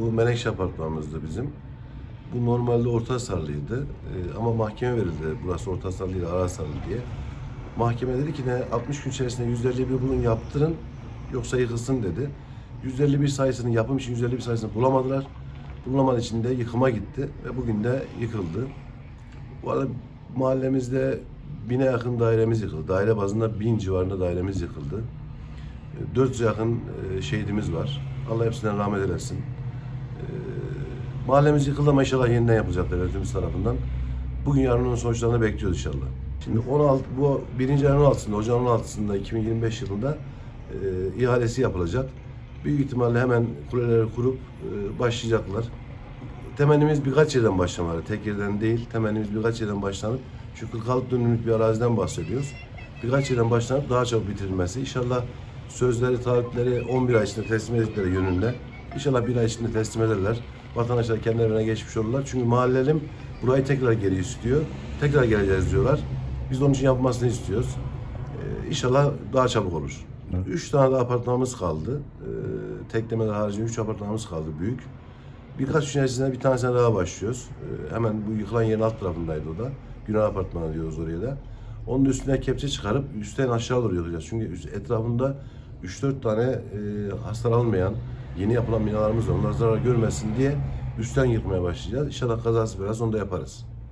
Bu Menekşe apartmanımızdı bizim. Bu normalde orta hasarlıydı Ee, ama mahkeme verildi burası orta hasarlı değil ara hasarlı diye. Mahkeme dedi ki ne 60 gün içerisinde 151 bulun yaptırın yoksa yıkılsın dedi. 151 sayısını yapım için 151 sayısını bulamadılar. Bulamadığı için de yıkıma gitti ve bugün de yıkıldı. Bu arada mahallemizde bine yakın dairemiz yıkıldı. Daire bazında bin civarında dairemiz yıkıldı. E, 400 yakın e, şehidimiz var. Allah hepsinden rahmet eylesin. E, Mahallemiz yıkıldı ama inşallah yeniden yapılacak devletimiz tarafından. Bugün yarın onun sonuçlarını bekliyoruz inşallah. Şimdi 16 bu birinci ayın 16'sında, ocağın 16'sında 2025 yılında e, ihalesi yapılacak. Büyük ihtimalle hemen kuleleri kurup e, başlayacaklar. Temennimiz birkaç yerden başlamalı. Tek yerden değil. Temennimiz birkaç yerden başlanıp çünkü 46 dönümlük bir araziden bahsediyoruz. Birkaç yerden başlanıp daha çabuk bitirilmesi. İnşallah sözleri, taahhütleri 11 ay içinde teslim edildikleri yönünde. İnşallah bir ay içinde teslim ederler. Vatandaşlar kendi evine geçmiş olurlar. Çünkü mahallelim burayı tekrar geri istiyor. Tekrar geleceğiz diyorlar. Biz de onun için yapmasını istiyoruz. Ee, inşallah daha çabuk olur. Üç tane de apartmanımız kaldı. Ee, teklemeler haricinde üç apartmanımız kaldı büyük. Birkaç gün içerisinde bir tanesine daha başlıyoruz. Ee, hemen bu yıkılan yerin alt tarafındaydı o da. Günah Apartmanı diyoruz oraya da. Onun üstüne kepçe çıkarıp üstten aşağı doğru yıkacağız. Çünkü etrafında 3-4 tane e, hasar almayan yeni yapılan binalarımız var. Onlar zarar görmesin diye üstten yıkmaya başlayacağız. İnşallah kazası biraz onu da yaparız.